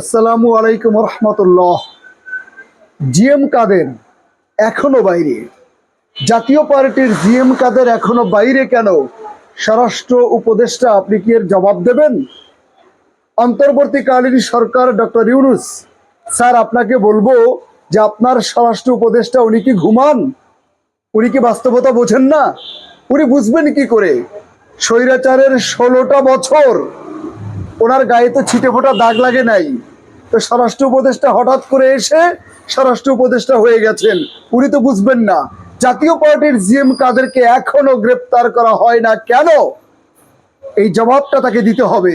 আসসালামু আলাইকুম রহমতুল্লাহ জিএম কাদের এখনও বাইরে? জাতীয় পার্টির জিএম কাদের এখনও বাইরে কেন? স্বরাষ্ট্র উপদেষ্টা আপনি কি এর জবাব দেবেন? অন্তর্বর্তীকালীন সরকার ডক্টর ইউনুস, স্যার, আপনাকে বলব যে আপনার স্বরাষ্ট্র উপদেষ্টা উনি কি ঘুমান? উনি কি বাস্তবতা বোঝেন না? উনি বুঝবেন কি করে? স্বৈরাচারের ষোলোটা বছর ওনার গায়ে তো ছিটে ফোটা দাগ লাগে নাই। তো স্বরাষ্ট্র উপদেষ্টা হঠাৎ করে এসে স্বরাষ্ট্র উপদেষ্টা হয়ে গেছেন। উনি তো বুঝবেন না। জাতীয় পার্টির জিএম কাদেরকে এখনও গ্রেপ্তার করা হয় না কেন? এই জবাবটা তাকে দিতে হবে।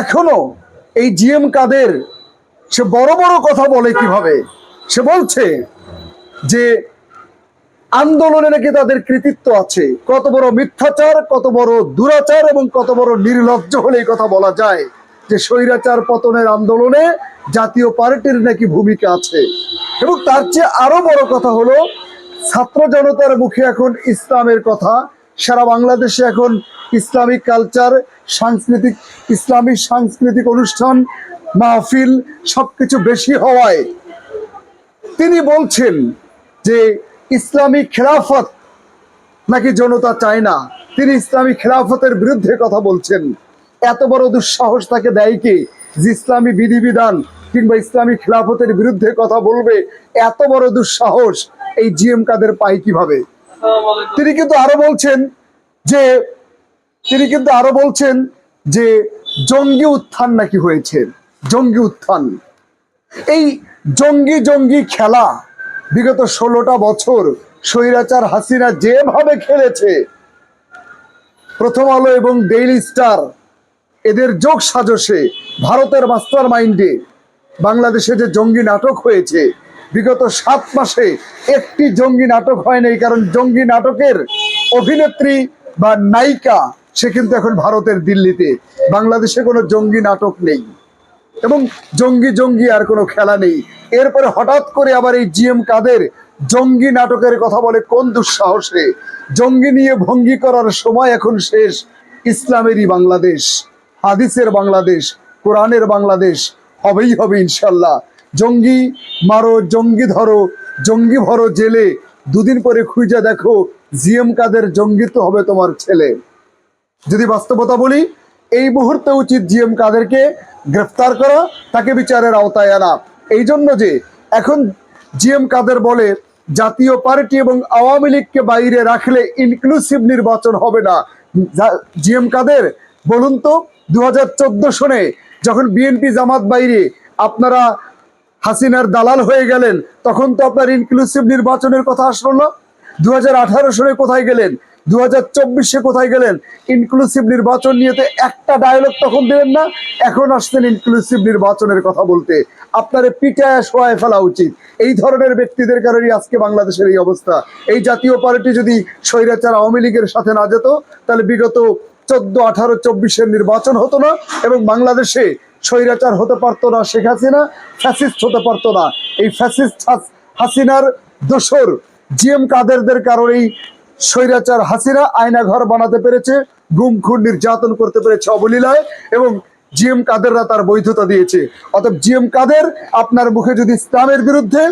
এখনও এই জিএম কাদের সে বড় বড় কথা বলে কীভাবে? সে বলছে যে আন্দোলনে নাকি তাদের কৃতিত্ব আছে? কত বড় মিথ্যাচার, কত বড় দুরাচার এবং কত বড় নির্লজ্জ হলে কথা বলা যায় যে স্বৈরাচার পতনের আন্দোলনে জাতীয় পার্টির নাকি ভূমিকা আছে? এবং তার চেয়ে আরও বড় কথা হলো, ছাত্র জনতার মুখে এখন ইসলামের কথা, সারা বাংলাদেশে এখন ইসলামিক কালচার, সাংস্কৃতিক ইসলামিক সাংস্কৃতিক অনুষ্ঠান, মাহফিল সবকিছু বেশি হওয়ায় তিনি বলছেন যে ইসলামী খেলাফত নাকি জনতা চায় না? তিনি ইসলামী খেলাফতের বিরুদ্ধে কথা বলছেন। এত বড় দুঃসাহস তাকে দেয় কি? যে ইসলামী বিধিবিধান কিংবা ইসলামী খেলাফতের বিরুদ্ধে কথা বলবে, এত বড় দুঃসাহস এই জিএম কাদের পায় কীভাবে? তিনি কিন্তু আরও বলছেন যে, তিনি কিন্তু আরও বলছেন যে, জঙ্গি উত্থান নাকি হয়েছে? জঙ্গি উত্থান। এই জঙ্গি জঙ্গি খেলা বিগত ষোলোটা বছর স্বৈরাচার হাসিনা যেভাবে খেলেছে, প্রথম আলো এবং ডেইলি স্টার এদের যোগ সাজসে ভারতের মাস্টার মাইন্ডে বাংলাদেশে যে জঙ্গি নাটক হয়েছে, বিগত সাত মাসে একটি জঙ্গি নাটক হয় নাই কারণ জঙ্গি নাটকের অভিনেত্রী বা নায়িকা সে কিন্তু এখন ভারতের দিল্লিতে। বাংলাদেশে কোনো জঙ্গি নাটক নেই। এবং জঙ্গি জঙ্গি আর কোনো খেলা নেই। এরপরে হঠাৎ করে আবার এই জিএম কাদের জঙ্গি নাটকের কথা বলে, কোন দুঃসাহসে? জঙ্গি নিয়ে ভঙ্গি করার সময় এখন শেষ ইসলামেরই বাংলাদেশ, হাদিসের বাংলাদেশ, কোরআনের বাংলাদেশ, হবেই হবে ইনশাল্লাহ। জঙ্গি মারো, জঙ্গি ধরো, জঙ্গি ভরো জেলে, দুদিন পরে খুঁজে দেখো জিএম কাদের জঙ্গি তো হবে তোমার ছেলে। যদি বাস্তবতা বলি, এই মুহূর্তে উচিত জিএম কাদেরকে গ্রেফতার করা, তাকে বিচারের আওতায় আনা। এই জন্য যে এখন জিএম কাদের বলে, জাতীয় পার্টি এবং আওয়ামী লীগকে বাইরে রাখলে ইনক্লুসিভ নির্বাচন হবে না। জিএম কাদের, বলুন তো দু সনে যখন বিএনপি জামাত বাইরে আপনারা হাসিনার দালাল হয়ে গেলেন, তখন তো আপনার ইনক্লুসিভ নির্বাচনের কথা আসলো না? দু সনে কোথায় গেলেন? দু চব্বিশে কোথায় গেলেন? ইনক্লুসিভ নির্বাচন নিয়ে একটা ডায়লগ তখন দিলেন না, এখন আসছেন ইনক্লুসিভ নির্বাচনের কথা বলতে। আপনার পিটায় শোয়ায় ফেলা উচিত। এই ধরনের ব্যক্তিদের কারণেই আজকে বাংলাদেশের এই অবস্থা। এই জাতীয় পার্টি যদি স্বৈরাচার আওয়ামী লীগের সাথে না যেত, তাহলে বিগত চোদ্দ আঠারো চব্বিশের নির্বাচন হতো না এবং বাংলাদেশে স্বৈরাচার হতে পারতো না শেখ হাসিনা ফ্যাসিস্ট হতে পারতো না। এই ফ্যাসিস্ট হাসিনার দোসর জিএম কাদেরদের কারণেই স্বৈরাচার হাসিনা আয়না ঘর বানাতে পেরেছে গুম খুন নির্যাতন করতে পেরেছে অবলীলায় এবং জিএম কাদেররা তার বৈধতা দিয়েছে। অতএব জিএম কাদের আপনার মুখে যদি ইসলামের বিরুদ্ধে,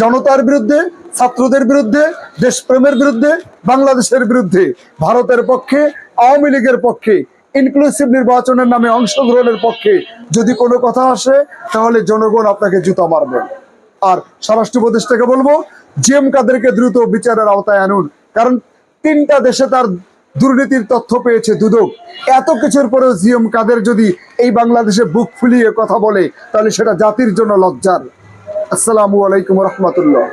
জনতার বিরুদ্ধে, ছাত্রদের বিরুদ্ধে, দেশপ্রেমের বিরুদ্ধে, বাংলাদেশের বিরুদ্ধে, ভারতের পক্ষে, আওয়ামী লীগের পক্ষে ইনক্লুসিভ নির্বাচনের নামে অংশগ্রহণের পক্ষে যদি কোনো কথা আসে, তাহলে জনগণ আপনাকে জুতা মারবে। আর স্বরাষ্ট্র উপদেষ্টাকে বলব, জিএম কাদেরকে দ্রুত বিচারের আওতায় আনুন। কারণ তিনটা দেশে তার দুর্নীতির তথ্য পেয়েছে দুদক। এত কিছুর পরেও জিএম কাদের যদি এই বাংলাদেশে বুক ফুলিয়ে কথা বলে, তাহলে সেটা জাতির জন্য লজ্জার। আসসালামু আলাইকুম রহমতুল্লাহ।